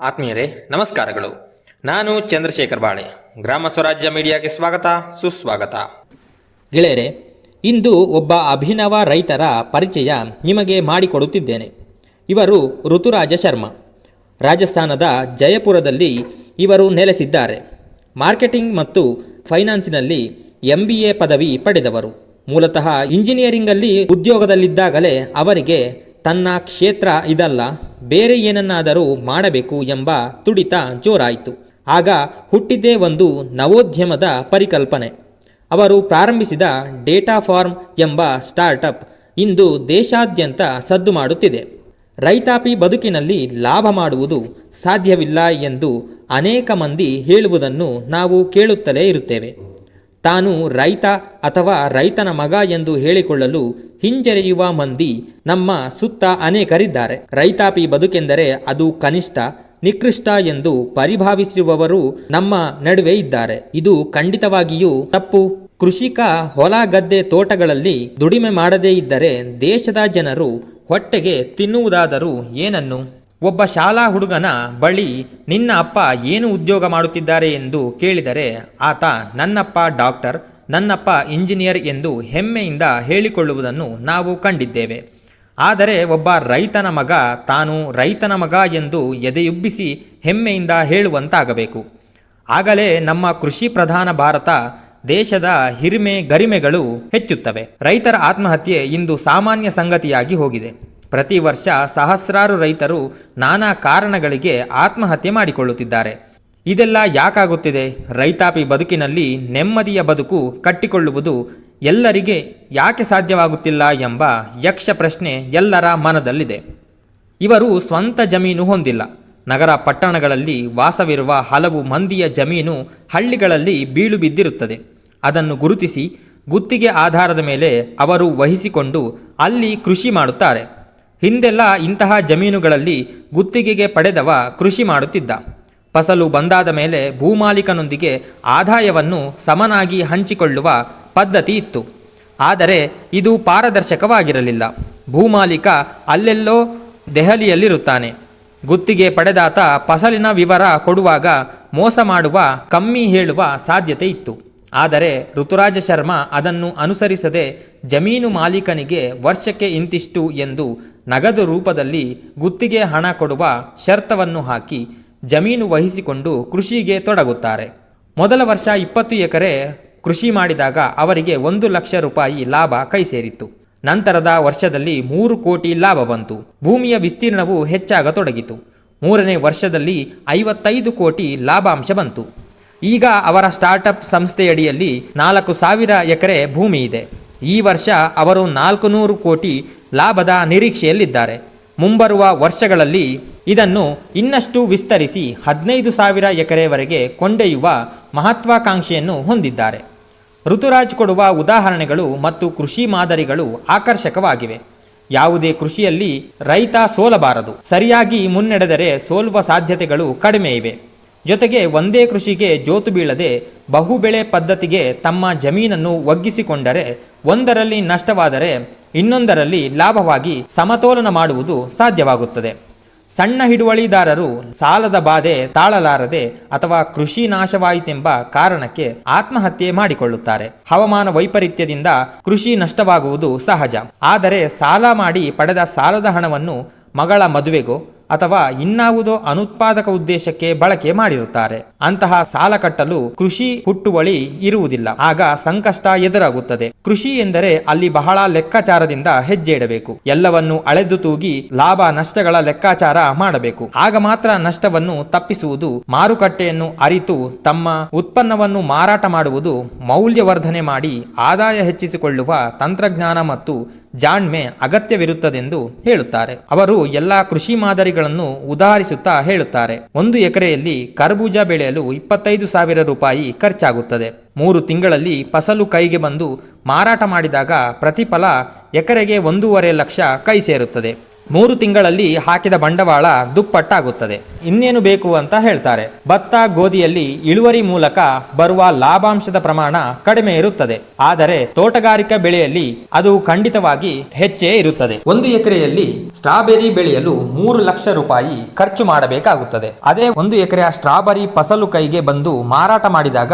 ಆತ್ಮೀಯರೇ, ನಮಸ್ಕಾರಗಳು. ನಾನು ಚಂದ್ರಶೇಖರ್ ಬಾಳೆ. ಗ್ರಾಮ ಸ್ವರಾಜ್ಯ ಮೀಡಿಯಾಗೆ ಸ್ವಾಗತ, ಸುಸ್ವಾಗತ. ಗೆಳೆಯರೆ, ಇಂದು ಒಬ್ಬ ಅಭಿನವ ರೈತರ ಪರಿಚಯ ನಿಮಗೆ ಮಾಡಿಕೊಡುತ್ತಿದ್ದೇನೆ. ಇವರು ಋತುರಾಜ ಶರ್ಮಾ. ರಾಜಸ್ಥಾನದ ಜಯಪುರದಲ್ಲಿ ಇವರು ನೆಲೆಸಿದ್ದಾರೆ. ಮಾರ್ಕೆಟಿಂಗ್ ಮತ್ತು ಫೈನಾನ್ಸಿನಲ್ಲಿ ಎಂ ಬಿ ಎ ಪದವಿ ಪಡೆದವರು. ಮೂಲತಃ ಇಂಜಿನಿಯರಿಂಗಲ್ಲಿ ಉದ್ಯೋಗದಲ್ಲಿದ್ದಾಗಲೇ ಅವರಿಗೆ ತನ್ನ ಕ್ಷೇತ್ರ ಇದಲ್ಲ, ಬೇರೆ ಏನನ್ನಾದರೂ ಮಾಡಬೇಕು ಎಂಬ ತುಡಿತ ಜೋರಾಯಿತು. ಆಗ ಹುಟ್ಟಿದ್ದೇ ಒಂದು ನವೋದ್ಯಮದ ಪರಿಕಲ್ಪನೆ. ಅವರು ಪ್ರಾರಂಭಿಸಿದ ಡೇಟಾ ಫಾರ್ಮ್ ಎಂಬ ಸ್ಟಾರ್ಟಪ್ ಇಂದು ದೇಶಾದ್ಯಂತ ಸದ್ದು ಮಾಡುತ್ತಿದೆ. ರೈತಾಪಿ ಬದುಕಿನಲ್ಲಿ ಲಾಭ ಮಾಡುವುದು ಸಾಧ್ಯವಿಲ್ಲ ಎಂದು ಅನೇಕ ಮಂದಿ ಹೇಳುವುದನ್ನು ನಾವು ಕೇಳುತ್ತಲೇ ಇರುತ್ತೇವೆ. ತಾನು ರೈತ ಅಥವಾ ರೈತನ ಮಗ ಎಂದು ಹೇಳಿಕೊಳ್ಳಲು ಹಿಂಜರಿಯುವ ಮಂದಿ ನಮ್ಮ ಸುತ್ತ ಅನೇಕರಿದ್ದಾರೆ. ರೈತಾಪಿ ಬದುಕೆಂದರೆ ಅದು ಕನಿಷ್ಠ, ನಿಕೃಷ್ಟ ಎಂದು ಪರಿಭಾವಿಸಿರುವವರು ನಮ್ಮ ನಡುವೆ ಇದ್ದಾರೆ. ಇದು ಖಂಡಿತವಾಗಿಯೂ ತಪ್ಪು. ಕೃಷಿಕ ಹೊಲ ಗದ್ದೆ ತೋಟಗಳಲ್ಲಿ ದುಡಿಮೆ ಮಾಡದೇ ಇದ್ದರೆ ದೇಶದ ಜನರು ಹೊಟ್ಟೆಗೆ ತಿನ್ನುವುದಾದರೂ ಏನನ್ನು? ಒಬ್ಬ ಶಾಲಾ ಹುಡುಗನ ಬಳಿ ನಿನ್ನ ಅಪ್ಪ ಏನು ಉದ್ಯೋಗ ಮಾಡುತ್ತಿದ್ದಾರೆ ಎಂದು ಕೇಳಿದರೆ, ಆತ ನನ್ನಪ್ಪ ಡಾಕ್ಟರ್, ನನ್ನಪ್ಪ ಇಂಜಿನಿಯರ್ ಎಂದು ಹೆಮ್ಮೆಯಿಂದ ಹೇಳಿಕೊಳ್ಳುವುದನ್ನು ನಾವು ಕಂಡಿದ್ದೇವೆ. ಆದರೆ ಒಬ್ಬ ರೈತನ ಮಗ ತಾನು ರೈತನ ಮಗ ಎಂದು ಎದೆಯುಬ್ಬಿಸಿ ಹೆಮ್ಮೆಯಿಂದ ಹೇಳುವಂತಾಗಬೇಕು. ಆಗಲೇ ನಮ್ಮ ಕೃಷಿ ಪ್ರಧಾನ ಭಾರತ ದೇಶದ ಹಿರಿಮೆ ಗರಿಮೆಗಳು ಹೆಚ್ಚುತ್ತವೆ. ರೈತರ ಆತ್ಮಹತ್ಯೆ ಇಂದು ಸಾಮಾನ್ಯ ಸಂಗತಿಯಾಗಿ ಹೋಗಿದೆ. ಪ್ರತಿ ವರ್ಷ ಸಹಸ್ರಾರು ರೈತರು ನಾನಾ ಕಾರಣಗಳಿಗೆ ಆತ್ಮಹತ್ಯೆ ಮಾಡಿಕೊಳ್ಳುತ್ತಿದ್ದಾರೆ. ಇದೆಲ್ಲ ಯಾಕಾಗುತ್ತಿದೆ? ರೈತಾಪಿ ಬದುಕಿನಲ್ಲಿ ನೆಮ್ಮದಿಯ ಬದುಕು ಕಟ್ಟಿಕೊಳ್ಳುವುದು ಎಲ್ಲರಿಗೆ ಯಾಕೆ ಸಾಧ್ಯವಾಗುತ್ತಿಲ್ಲ ಎಂಬ ಯಕ್ಷ ಪ್ರಶ್ನೆ ಎಲ್ಲರ ಮನದಲ್ಲಿದೆ. ಇವರು ಸ್ವಂತ ಜಮೀನು ಹೊಂದಿಲ್ಲ. ನಗರ ಪಟ್ಟಣಗಳಲ್ಲಿ ವಾಸವಿರುವ ಹಲವು ಮಂದಿಯ ಜಮೀನು ಹಳ್ಳಿಗಳಲ್ಲಿ ಬೀಳು ಬಿದ್ದಿರುತ್ತದೆ. ಅದನ್ನು ಗುರುತಿಸಿ ಗುತ್ತಿಗೆ ಆಧಾರದ ಮೇಲೆ ಅವರು ವಹಿಸಿಕೊಂಡು ಅಲ್ಲಿ ಕೃಷಿ ಮಾಡುತ್ತಾರೆ. ಹಿಂದೆಲ್ಲ ಇಂತಹ ಜಮೀನುಗಳಲ್ಲಿ ಗುತ್ತಿಗೆಗೆ ಪಡೆದವ ಕೃಷಿ ಮಾಡುತ್ತಿದ್ದ. ಫಸಲು ಬಂದಾದ ಮೇಲೆ ಭೂಮಾಲೀಕನೊಂದಿಗೆ ಆದಾಯವನ್ನು ಸಮನಾಗಿ ಹಂಚಿಕೊಳ್ಳುವ ಪದ್ಧತಿ ಇತ್ತು. ಆದರೆ ಇದು ಪಾರದರ್ಶಕವಾಗಿರಲಿಲ್ಲ. ಭೂಮಾಲೀಕ ಅಲ್ಲೆಲ್ಲೋ ದೆಹಲಿಯಲ್ಲಿರುತ್ತಾನೆ. ಗುತ್ತಿಗೆ ಪಡೆದಾತ ಫಸಲಿನ ವಿವರ ಕೊಡುವಾಗ ಮೋಸ ಮಾಡುವ, ಕಮ್ಮಿ ಹೇಳುವ ಸಾಧ್ಯತೆ ಇತ್ತು. ಆದರೆ ಋತುರಾಜ ಶರ್ಮಾ ಅದನ್ನು ಅನುಸರಿಸದೆ ಜಮೀನು ಮಾಲೀಕನಿಗೆ ವರ್ಷಕ್ಕೆ ಇಂತಿಷ್ಟು ಎಂದು ನಗದು ರೂಪದಲ್ಲಿ ಗುತ್ತಿಗೆ ಹಣ ಕೊಡುವ ಶರ್ತವನ್ನು ಹಾಕಿ ಜಮೀನು ವಹಿಸಿಕೊಂಡು ಕೃಷಿಗೆ ತೊಡಗುತ್ತಾರೆ. ಮೊದಲ ವರ್ಷ ಇಪ್ಪತ್ತು ಎಕರೆ ಕೃಷಿ ಮಾಡಿದಾಗ ಅವರಿಗೆ ಒಂದು ಲಕ್ಷ ರೂಪಾಯಿ ಲಾಭ ಕೈ ಸೇರಿತ್ತು ನಂತರದ ವರ್ಷದಲ್ಲಿ ಮೂರು ಕೋಟಿ ಲಾಭ ಬಂತು. ಭೂಮಿಯ ವಿಸ್ತೀರ್ಣವು ಹೆಚ್ಚಾಗತೊಡಗಿತು. ಮೂರನೇ ವರ್ಷದಲ್ಲಿ ಐವತ್ತೈದು ಕೋಟಿ ಲಾಭಾಂಶ ಬಂತು. ಈಗ ಅವರ ಸ್ಟಾರ್ಟಪ್ ಸಂಸ್ಥೆಯಡಿಯಲ್ಲಿ ನಾಲ್ಕು ಸಾವಿರ ಎಕರೆ ಭೂಮಿ ಇದೆ ಈ ವರ್ಷ ಅವರು ನಾಲ್ಕು ನೂರು ಕೋಟಿ ಲಾಭದ ನಿರೀಕ್ಷೆಯಲ್ಲಿದ್ದಾರೆ. ಮುಂಬರುವ ವರ್ಷಗಳಲ್ಲಿ ಇದನ್ನು ಇನ್ನಷ್ಟು ವಿಸ್ತರಿಸಿ ಹದಿನೈದು ಸಾವಿರ ಎಕರೆವರೆಗೆ ಕೊಂಡೊಯ್ಯುವ ಮಹತ್ವಾಕಾಂಕ್ಷೆಯನ್ನು ಹೊಂದಿದ್ದಾರೆ. ಋತುರಾಜ್ ಕೊಡುವ ಉದಾಹರಣೆಗಳು ಮತ್ತು ಕೃಷಿ ಮಾದರಿಗಳು ಆಕರ್ಷಕವಾಗಿವೆ. ಯಾವುದೇ ಕೃಷಿಯಲ್ಲಿ ರೈತ ಸೋಲಬಾರದು. ಸರಿಯಾಗಿ ಮುನ್ನಡೆದರೆ ಸೋಲುವ ಸಾಧ್ಯತೆಗಳು ಕಡಿಮೆ ಇವೆ. ಜೊತೆಗೆ ಒಂದೇ ಕೃಷಿಗೆ ಜೋತು ಬೀಳದೆ ಬಹುಬೆಳೆ ಪದ್ಧತಿಗೆ ತಮ್ಮ ಜಮೀನನ್ನು ಒಗ್ಗಿಸಿಕೊಂಡರೆ ಒಂದರಲ್ಲಿ ನಷ್ಟವಾದರೆ ಇನ್ನೊಂದರಲ್ಲಿ ಲಾಭವಾಗಿ ಸಮತೋಲನ ಮಾಡುವುದು ಸಾಧ್ಯವಾಗುತ್ತದೆ. ಸಣ್ಣ ಹಿಡುವಳಿದಾರರು ಸಾಲದ ಬಾಧೆ ತಾಳಲಾರದೆ ಅಥವಾ ಕೃಷಿ ನಾಶವಾಯಿತೆಂಬ ಕಾರಣಕ್ಕೆ ಆತ್ಮಹತ್ಯೆ ಮಾಡಿಕೊಳ್ಳುತ್ತಾರೆ. ಹವಾಮಾನ ವೈಪರೀತ್ಯದಿಂದ ಕೃಷಿ ನಷ್ಟವಾಗುವುದು ಸಹಜ. ಆದರೆ ಸಾಲ ಮಾಡಿ ಪಡೆದ ಸಾಲದ ಹಣವನ್ನು ಮಗಳ ಮದುವೆಗೋ ಅಥವಾ ಇನ್ನಾವುದೋ ಅನುತ್ಪಾದಕ ಉದ್ದೇಶಕ್ಕೆ ಬಳಕೆ ಮಾಡಿರುತ್ತಾರೆ. ಅಂತಹ ಸಾಲ ಕಟ್ಟಲು ಕೃಷಿ ಹುಟ್ಟುವಳಿ ಇರುವುದಿಲ್ಲ. ಆಗ ಸಂಕಷ್ಟ ಎದುರಾಗುತ್ತದೆ. ಕೃಷಿ ಎಂದರೆ ಅಲ್ಲಿ ಬಹಳ ಲೆಕ್ಕಾಚಾರದಿಂದ ಹೆಜ್ಜೆ ಇಡಬೇಕು ಎಲ್ಲವನ್ನು ಅಳೆದು ತೂಗಿ ಲಾಭ ನಷ್ಟಗಳ ಲೆಕ್ಕಾಚಾರ ಮಾಡಬೇಕು. ಆಗ ಮಾತ್ರ ನಷ್ಟವನ್ನು ತಪ್ಪಿಸುವುದು, ಮಾರುಕಟ್ಟೆಯನ್ನು ಅರಿತು ತಮ್ಮ ಉತ್ಪನ್ನವನ್ನು ಮಾರಾಟ ಮಾಡುವುದು, ಮೌಲ್ಯವರ್ಧನೆ ಮಾಡಿ ಆದಾಯ ಹೆಚ್ಚಿಸಿಕೊಳ್ಳುವ ತಂತ್ರಜ್ಞಾನ ಮತ್ತು ಜಾಣ್ಮೆ ಅಗತ್ಯವಿರುತ್ತದೆಂದು ಹೇಳುತ್ತಾರೆ. ಅವರು ಎಲ್ಲಾ ಕೃಷಿ ಮಾದರಿಗಳನ್ನು ಉದಾಹರಿಸುತ್ತಾ ಹೇಳುತ್ತಾರೆ. ಒಂದು ಎಕರೆಯಲ್ಲಿ ಕರ್ಬೂಜ ಬೆಳೆಯಲು ಇಪ್ಪತ್ತೈದು ಸಾವಿರ ರೂಪಾಯಿ ಖರ್ಚಾಗುತ್ತದೆ. ಮೂರು ತಿಂಗಳಲ್ಲಿ ಫಸಲು ಕೈಗೆ ಬಂದು ಮಾರಾಟ ಮಾಡಿದಾಗ ಪ್ರತಿಫಲ ಎಕರೆಗೆ ಒಂದೂವರೆ ಲಕ್ಷ ಕೈ ಸೇರುತ್ತದೆ. ಮೂರು ತಿಂಗಳಲ್ಲಿ ಹಾಕಿದ ಬಂಡವಾಳ ದುಪ್ಪಟ್ಟಾಗುತ್ತದೆ. ಇನ್ನೇನು ಬೇಕು ಅಂತ ಹೇಳ್ತಾರೆ. ಭತ್ತ ಗೋಧಿಯಲ್ಲಿ ಇಳುವರಿ ಮೂಲಕ ಬರುವ ಲಾಭಾಂಶದ ಪ್ರಮಾಣ ಕಡಿಮೆ ಇರುತ್ತದೆ. ಆದರೆ ತೋಟಗಾರಿಕಾ ಬೆಳೆಯಲ್ಲಿ ಅದು ಖಂಡಿತವಾಗಿ ಹೆಚ್ಚೇ ಇರುತ್ತದೆ. ಒಂದು ಎಕರೆಯಲ್ಲಿ ಸ್ಟ್ರಾಬೆರಿ ಬೆಳೆಯಲು ಮೂರು ಲಕ್ಷ ರೂಪಾಯಿ ಖರ್ಚು ಮಾಡಬೇಕಾಗುತ್ತದೆ. ಅದೇ ಒಂದು ಎಕರೆಯ ಸ್ಟ್ರಾಬೆರಿ ಫಸಲು ಕೈಗೆ ಬಂದು ಮಾರಾಟ ಮಾಡಿದಾಗ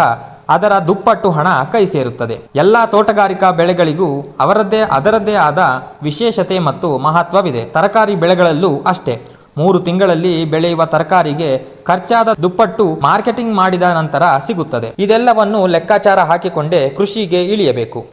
ಅದರ ದುಪ್ಪಟ್ಟು ಹಣ ಕೈ ಸೇರುತ್ತದೆ. ಎಲ್ಲ ತೋಟಗಾರಿಕಾ ಬೆಳೆಗಳಿಗೂ ಅವರದ್ದೇ ಅದರದ್ದೇ ಆದ ವಿಶೇಷತೆ ಮತ್ತು ಮಹತ್ವವಿದೆ. ತರಕಾರಿ ಬೆಳೆಗಳಲ್ಲೂ ಅಷ್ಟೇ. ಮೂರು ತಿಂಗಳಲ್ಲಿ ಬೆಳೆಯುವ ತರಕಾರಿಗೆ ಖರ್ಚಾದ ದುಪ್ಪಟ್ಟು ಮಾರ್ಕೆಟಿಂಗ್ ಮಾಡಿದ ನಂತರ ಸಿಗುತ್ತದೆ. ಇದೆಲ್ಲವನ್ನು ಲೆಕ್ಕಾಚಾರ ಹಾಕಿಕೊಂಡೇ ಕೃಷಿಗೆ ಇಳಿಯಬೇಕು.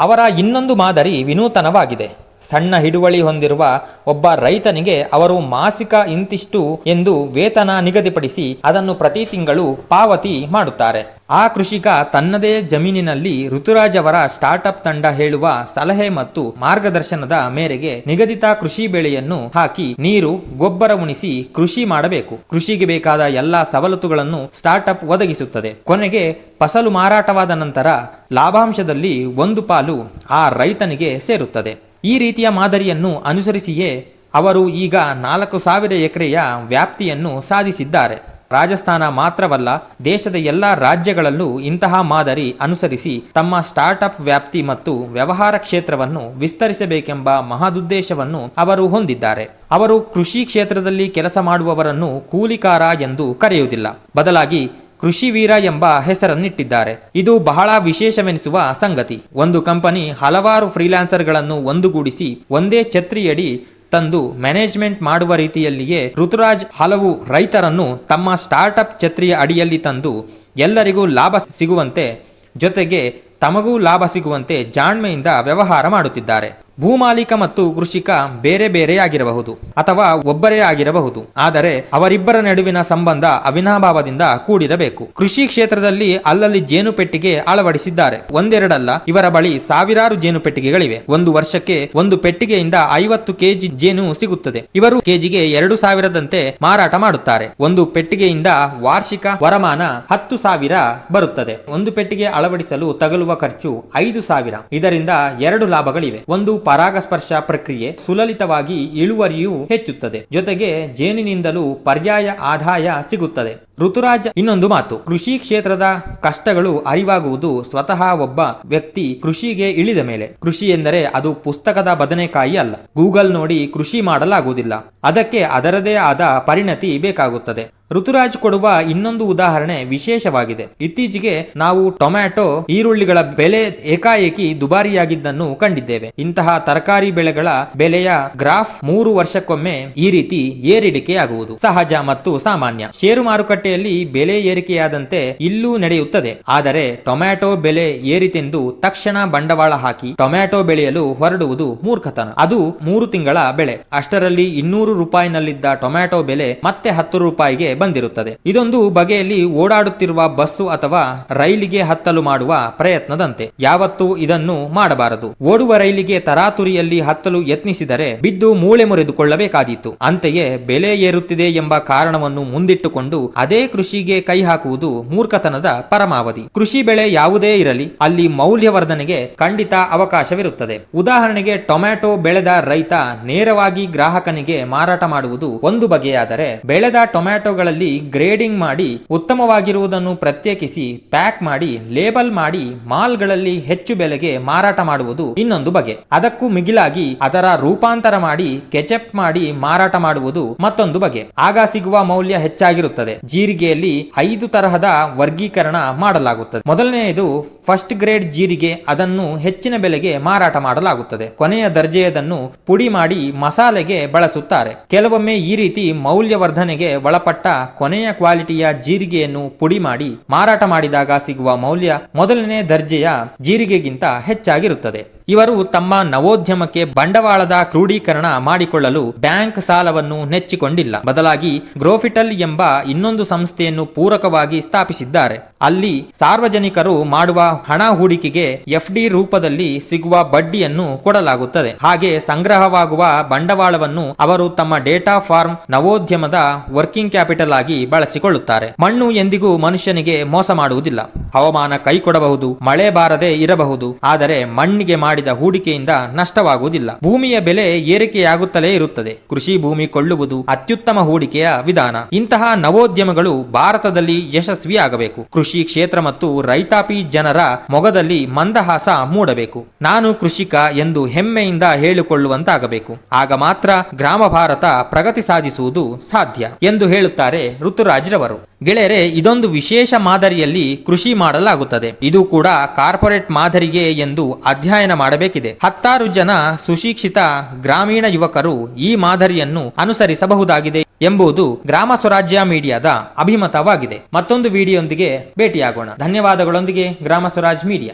ಅವರ ಇನ್ನೊಂದು ಮಾದರಿ ವಿನೂತನವಾಗಿದೆ. ಸಣ್ಣ ಹಿಡುವಳಿ ಹೊಂದಿರುವ ಒಬ್ಬ ರೈತನಿಗೆ ಅವರು ಮಾಸಿಕ ಇಂತಿಷ್ಟು ಎಂದು ವೇತನ ನಿಗದಿಪಡಿಸಿ ಅದನ್ನು ಪ್ರತಿ ತಿಂಗಳು ಪಾವತಿ ಮಾಡುತ್ತಾರೆ. ಆ ಕೃಷಿಕ ತನ್ನದೇ ಜಮೀನಿನಲ್ಲಿ ಋತುರಾಜ್ ಅವರ ಸ್ಟಾರ್ಟ್ಅಪ್ ತಂಡ ಹೇಳುವ ಸಲಹೆ ಮತ್ತು ಮಾರ್ಗದರ್ಶನದ ಮೇರೆಗೆ ನಿಗದಿತ ಕೃಷಿ ಬೆಳೆಯನ್ನು ಹಾಕಿ ನೀರು, ಗೊಬ್ಬರ ಉಣಿಸಿ ಕೃಷಿ ಮಾಡಬೇಕು. ಕೃಷಿಗೆ ಬೇಕಾದ ಎಲ್ಲಾ ಸವಲತ್ತುಗಳನ್ನು ಸ್ಟಾರ್ಟ್ಅಪ್ ಒದಗಿಸುತ್ತದೆ. ಕೊನೆಗೆ ಫಸಲು ಮಾರಾಟವಾದ ನಂತರ ಲಾಭಾಂಶದಲ್ಲಿ ಒಂದು ಪಾಲು ಆ ರೈತನಿಗೆ ಸೇರುತ್ತದೆ. ಈ ರೀತಿಯ ಮಾದರಿಯನ್ನು ಅನುಸರಿಸಿಯೇ ಅವರು ಈಗ ನಾಲ್ಕು ಸಾವಿರ ಎಕರೆಯ ವ್ಯಾಪ್ತಿಯನ್ನು ಸಾಧಿಸಿದ್ದಾರೆ. ರಾಜಸ್ಥಾನ ಮಾತ್ರವಲ್ಲ, ದೇಶದ ಎಲ್ಲ ರಾಜ್ಯಗಳಲ್ಲೂ ಇಂತಹ ಮಾದರಿ ಅನುಸರಿಸಿ ತಮ್ಮ ಸ್ಟಾರ್ಟ್ಅಪ್ ವ್ಯಾಪ್ತಿ ಮತ್ತು ವ್ಯವಹಾರ ಕ್ಷೇತ್ರವನ್ನು ವಿಸ್ತರಿಸಬೇಕೆಂಬ ಮಹದುದ್ದೇಶವನ್ನು ಅವರು ಹೊಂದಿದ್ದಾರೆ. ಅವರು ಕೃಷಿ ಕ್ಷೇತ್ರದಲ್ಲಿ ಕೆಲಸ ಮಾಡುವವರನ್ನು ಕೂಲಿಕಾರ ಎಂದು ಕರೆಯುವುದಿಲ್ಲ. ಬದಲಾಗಿ ಕೃಷಿ ವೀರ ಎಂಬ ಹೆಸರನ್ನಿಟ್ಟಿದ್ದಾರೆ. ಇದು ಬಹಳ ವಿಶೇಷವೆನಿಸುವ ಸಂಗತಿ. ಒಂದು ಕಂಪನಿ ಹಲವಾರು ಫ್ರೀಲ್ಯಾನ್ಸರ್ಗಳನ್ನು ಒಂದುಗೂಡಿಸಿ ಒಂದೇ ಛತ್ರಿಯಡಿ ತಂದು ಮ್ಯಾನೇಜ್ಮೆಂಟ್ ಮಾಡುವ ರೀತಿಯಲ್ಲಿಯೇ ಋತುರಾಜ್ ಹಲವು ರೈತರನ್ನು ತಮ್ಮ ಸ್ಟಾರ್ಟ್ಅಪ್ ಛತ್ರಿಯ ಅಡಿಯಲ್ಲಿ ತಂದು ಎಲ್ಲರಿಗೂ ಲಾಭ ಸಿಗುವಂತೆ ಜೊತೆಗೆ ತಮಗೂ ಲಾಭ ಸಿಗುವಂತೆ ಜಾಣ್ಮೆಯಿಂದ ವ್ಯವಹಾರ ಮಾಡುತ್ತಿದ್ದಾರೆ. ಭೂಮಾಲೀಕ ಮತ್ತು ಕೃಷಿಕ ಬೇರೆ ಬೇರೆಯಾಗಿರಬಹುದು ಅಥವಾ ಒಬ್ಬರೇ ಆಗಿರಬಹುದು. ಆದರೆ ಅವರಿಬ್ಬರ ನಡುವಿನ ಸಂಬಂಧ ಅವಿನಾಭಾವದಿಂದ ಕೂಡಿರಬೇಕು. ಕೃಷಿ ಕ್ಷೇತ್ರದಲ್ಲಿ ಅಲ್ಲಲ್ಲಿ ಜೇನು ಪೆಟ್ಟಿಗೆ ಅಳವಡಿಸಿದ್ದಾರೆ. ಒಂದೆರಡಲ್ಲ, ಇವರ ಬಳಿ ಸಾವಿರಾರು ಜೇನು ಪೆಟ್ಟಿಗೆಗಳಿವೆ ಒಂದು ವರ್ಷಕ್ಕೆ ಒಂದು ಪೆಟ್ಟಿಗೆಯಿಂದ ಐವತ್ತು ಕೆಜಿ ಜೇನು ಸಿಗುತ್ತದೆ. ಇವರು ಕೆಜಿಗೆ ಎರಡು ಸಾವಿರದಂತೆ ಮಾರಾಟ ಮಾಡುತ್ತಾರೆ. ಒಂದು ಪೆಟ್ಟಿಗೆಯಿಂದ ವಾರ್ಷಿಕ ವರಮಾನ ಹತ್ತು ಸಾವಿರ ಬರುತ್ತದೆ. ಒಂದು ಪೆಟ್ಟಿಗೆ ಅಳವಡಿಸಲು ತಗಲುವ ಖರ್ಚು ಐದು ಸಾವಿರ. ಇದರಿಂದ ಎರಡು ಲಾಭಗಳಿವೆ. ಒಂದು ಪರಾಗಸ್ಪರ್ಶ ಪ್ರಕ್ರಿಯೆ ಸುಲಲಿತವಾಗಿ ಇಳುವರಿಯೂ ಹೆಚ್ಚುತ್ತದೆ. ಜೊತೆಗೆ ಜೇನಿನಿಂದಲೂ ಪರ್ಯಾಯ ಆದಾಯ ಸಿಗುತ್ತದೆ. ಋತುರಾಜ್. ಇನ್ನೊಂದು ಮಾತು. ಕೃಷಿ ಕ್ಷೇತ್ರದ ಕಷ್ಟಗಳು ಅರಿವಾಗುವುದು ಸ್ವತಃ ಒಬ್ಬ ವ್ಯಕ್ತಿ ಕೃಷಿಗೆ ಇಳಿದ ಮೇಲೆ. ಕೃಷಿ ಎಂದರೆ ಅದು ಪುಸ್ತಕದ ಬದನೆಕಾಯಿ ಅಲ್ಲ. ಗೂಗಲ್ ನೋಡಿ ಕೃಷಿ ಮಾಡಲಾಗುವುದಿಲ್ಲ. ಅದಕ್ಕೆ ಅದರದೇ ಆದ ಪರಿಣತಿ ಬೇಕಾಗುತ್ತದೆ. ಋತುರಾಜ್ ಕೊಡುವ ಇನ್ನೊಂದು ಉದಾಹರಣೆ ವಿಶೇಷವಾಗಿದೆ. ಇತ್ತೀಚೆಗೆ ನಾವು ಟೊಮ್ಯಾಟೊ, ಈರುಳ್ಳಿಗಳ ಬೆಲೆ ಏಕಾಏಕಿ ದುಬಾರಿಯಾಗಿದ್ದನ್ನು ಕಂಡಿದ್ದೇವೆ. ಇಂತಹ ತರಕಾರಿ ಬೆಳೆಗಳ ಬೆಲೆಯ ಗ್ರಾಫ್ ಮೂರು ವರ್ಷಕ್ಕೊಮ್ಮೆ ಈ ರೀತಿ ಏರಿಳಿಕೆಯಾಗುವುದು ಸಹಜ ಮತ್ತು ಸಾಮಾನ್ಯ. ಷೇರು ಮಾರುಕಟ್ಟೆಯಲ್ಲಿ ಬೆಲೆ ಏರಿಕೆಯಾದಂತೆ ಇಲ್ಲೂ ನಡೆಯುತ್ತದೆ. ಆದರೆ ಟೊಮ್ಯಾಟೊ ಬೆಲೆ ಏರಿತೆಂದು ತಕ್ಷಣ ಬಂಡವಾಳ ಹಾಕಿ ಟೊಮ್ಯಾಟೊ ಬೆಳೆಯಲು ಹೊರಡುವುದು ಮೂರ್ಖತನ. ಅದು ಮೂರು ತಿಂಗಳ ಬೆಳೆ. ಅಷ್ಟರಲ್ಲಿ ಇನ್ನೂರು ರೂಪಾಯಿನಲ್ಲಿದ್ದ ಟೊಮ್ಯಾಟೊ ಬೆಲೆ ಮತ್ತೆ ಹತ್ತು ರೂಪಾಯಿಗೆ ಬಂದಿರುತ್ತದೆ. ಇದೊಂದು ಬಗೆಯಲ್ಲಿ ಓಡಾಡುತ್ತಿರುವ ಬಸ್ಸು ಅಥವಾ ರೈಲಿಗೆ ಹತ್ತಲು ಮಾಡುವ ಪ್ರಯತ್ನದಂತೆ. ಯಾವತ್ತೂ ಇದನ್ನು ಮಾಡಬಾರದು. ಓಡುವ ರೈಲಿಗೆ ತರಾತುರಿಯಲ್ಲಿ ಹತ್ತಲು ಯತ್ನಿಸಿದರೆ ಬಿದ್ದು ಮೂಳೆ ಮುರಿದುಕೊಳ್ಳಬೇಕಾದೀತು. ಅಂತೆಯೇ ಬೆಲೆ ಏರುತ್ತಿದೆ ಎಂಬ ಕಾರಣವನ್ನು ಮುಂದಿಟ್ಟುಕೊಂಡು ಅದೇ ಕೃಷಿಗೆ ಕೈ ಹಾಕುವುದು ಮೂರ್ಖತನದ ಪರಮಾವಧಿ. ಕೃಷಿ ಬೆಳೆ ಯಾವುದೇ ಇರಲಿ, ಅಲ್ಲಿ ಮೌಲ್ಯವರ್ಧನೆಗೆ ಖಂಡಿತ ಅವಕಾಶವಿರುತ್ತದೆ. ಉದಾಹರಣೆಗೆ, ಟೊಮ್ಯಾಟೊ ಬೆಳೆದ ರೈತ ನೇರವಾಗಿ ಗ್ರಾಹಕನಿಗೆ ಮಾರಾಟ ಮಾಡುವುದು ಒಂದು ಬಗೆಯಾದರೆ, ಬೆಳೆದ ಟೊಮ್ಯಾಟೊಗಳಲ್ಲಿ ಗ್ರೇಡಿಂಗ್ ಮಾಡಿ, ಉತ್ತಮವಾಗಿರುವುದನ್ನು ಪ್ರತ್ಯೇಕಿಸಿ, ಪ್ಯಾಕ್ ಮಾಡಿ, ಲೇಬಲ್ ಮಾಡಿ, ಮಾಲ್ಗಳಲ್ಲಿ ಹೆಚ್ಚು ಬೆಲೆಗೆ ಮಾರಾಟ ಮಾಡುವುದು ಇನ್ನೊಂದು ಬಗೆ. ಅದಕ್ಕೂ ಮಿಗಿಲಾಗಿ, ಅದರ ರೂಪಾಂತರ ಮಾಡಿ, ಕೆಚಪ್ ಮಾಡಿ ಮಾರಾಟ ಮಾಡುವುದು ಮತ್ತೊಂದು ಬಗೆ. ಆಗ ಸಿಗುವ ಮೌಲ್ಯ ಹೆಚ್ಚಾಗಿರುತ್ತದೆ. ಜೀರಿಗೆಯಲ್ಲಿ ಐದು ತರಹದ ವರ್ಗೀಕರಣ ಮಾಡಲಾಗುತ್ತದೆ. ಮೊದಲನೆಯದು ಫಸ್ಟ್ ಗ್ರೇಡ್ ಜೀರಿಗೆ, ಅದನ್ನು ಹೆಚ್ಚಿನ ಬೆಲೆಗೆ ಮಾರಾಟ ಮಾಡಲಾಗುತ್ತದೆ. ಕೊನೆಯ ದರ್ಜೆಯದನ್ನು ಪುಡಿ ಮಾಡಿ ಮಸಾಲೆಗೆ ಬಳಸುತ್ತಾರೆ. ಕೆಲವೊಮ್ಮೆ ಈ ರೀತಿ ಮೌಲ್ಯವರ್ಧನೆಗೆ ಒಳಪಟ್ಟ ಕೊನೆಯ ಕ್ವಾಲಿಟಿಯ ಜೀರಿಗೆಯನ್ನು ಪುಡಿ ಮಾಡಿ ಮಾರಾಟ ಮಾಡಿದಾಗ ಸಿಗುವ ಮೌಲ್ಯ ಮೊದಲನೇ ದರ್ಜೆಯ ಜೀರಿಗೆಗಿಂತ ಹೆಚ್ಚಾಗಿರುತ್ತದೆ. ಇವರು ತಮ್ಮ ನವೋದ್ಯಮಕ್ಕೆ ಬಂಡವಾಳದ ಕ್ರೋಢೀಕರಣ ಮಾಡಿಕೊಳ್ಳಲು ಬ್ಯಾಂಕ್ ಸಾಲವನ್ನು ನೆಚ್ಚಿಕೊಂಡಿಲ್ಲ. ಬದಲಾಗಿ ಗ್ರೋಫಿಟಲ್ ಎಂಬ ಇನ್ನೊಂದು ಸಂಸ್ಥೆಯನ್ನು ಪೂರಕವಾಗಿ ಸ್ಥಾಪಿಸಿದ್ದಾರೆ. ಅಲ್ಲಿ ಸಾರ್ವಜನಿಕರು ಮಾಡುವ ಹಣ ಹೂಡಿಕೆಗೆ ಎಫ್ಡಿ ರೂಪದಲ್ಲಿ ಸಿಗುವ ಬಡ್ಡಿಯನ್ನು ಕೊಡಲಾಗುತ್ತದೆ. ಹಾಗೆ ಸಂಗ್ರಹವಾಗುವ ಬಂಡವಾಳವನ್ನು ಅವರು ತಮ್ಮ ಡೇಟಾ ಫಾರ್ಮ್ ನವೋದ್ಯಮದ ವರ್ಕಿಂಗ್ ಕ್ಯಾಪಿಟಲ್ ಆಗಿ ಬಳಸಿಕೊಳ್ಳುತ್ತಾರೆ. ಮಣ್ಣು ಎಂದಿಗೂ ಮನುಷ್ಯನಿಗೆ ಮೋಸ ಮಾಡುವುದಿಲ್ಲ. ಹವಾಮಾನ ಕೈಕೊಡಬಹುದು ಮಳೆ ಬಾರದೆ ಇರಬಹುದು. ಆದರೆ ಮಣ್ಣಿಗೆ ಮಾಡಿದ ಹೂಡಿಕೆಯಿಂದ ನಷ್ಟವಾಗುವುದಿಲ್ಲ. ಭೂಮಿಯ ಬೆಲೆ ಏರಿಕೆಯಾಗುತ್ತಲೇ ಇರುತ್ತದೆ. ಕೃಷಿ ಭೂಮಿ ಕೊಳ್ಳುವುದು ಅತ್ಯುತ್ತಮ ಹೂಡಿಕೆಯ ವಿಧಾನ. ಇಂತಹ ನವೋದ್ಯಮಗಳು ಭಾರತದಲ್ಲಿ ಯಶಸ್ವಿಯಾಗಬೇಕು. ಕೃಷಿ ಕ್ಷೇತ್ರ ಮತ್ತು ರೈತಾಪಿ ಜನರ ಮೊಗದಲ್ಲಿ ಮಂದಹಾಸ ಮೂಡಬೇಕು. ನಾನು ಕೃಷಿಕ ಎಂದು ಹೆಮ್ಮೆಯಿಂದ ಹೇಳಿಕೊಳ್ಳುವಂತಾಗಬೇಕು. ಆಗ ಮಾತ್ರ ಗ್ರಾಮ ಭಾರತ ಪ್ರಗತಿ ಸಾಧಿಸುವುದು ಸಾಧ್ಯ ಎಂದು ಹೇಳುತ್ತಾರೆ ಋತುರಾಜ್ ರವರು ಗೆಳೆಯರೆ, ಇದೊಂದು ವಿಶೇಷ ಮಾದರಿಯಲ್ಲಿ ಕೃಷಿ ಮಾಡಲಾಗುತ್ತದೆ. ಇದು ಕೂಡ ಕಾರ್ಪೊರೇಟ್ ಮಾದರಿಗೆ ಎಂದು ಅಧ್ಯಯನ ಮಾಡಬೇಕಿದೆ. ಹತ್ತಾರು ಜನ ಸುಶಿಕ್ಷಿತ ಗ್ರಾಮೀಣ ಯುವಕರು ಈ ಮಾದರಿಯನ್ನು ಅನುಸರಿಸಬಹುದಾಗಿದೆ ಎಂಬುದು ಗ್ರಾಮ ಸ್ವರಾಜ್ಯ ಮೀಡಿಯಾದ ಅಭಿಮತವಾಗಿದೆ. ಮತ್ತೊಂದು ವಿಡಿಯೋಂದಿಗೆ ಭೇಟಿಯಾಗೋಣ. ಧನ್ಯವಾದಗಳೊಂದಿಗೆ ಗ್ರಾಮ ಸ್ವರಾಜ್ ಮೀಡಿಯಾ.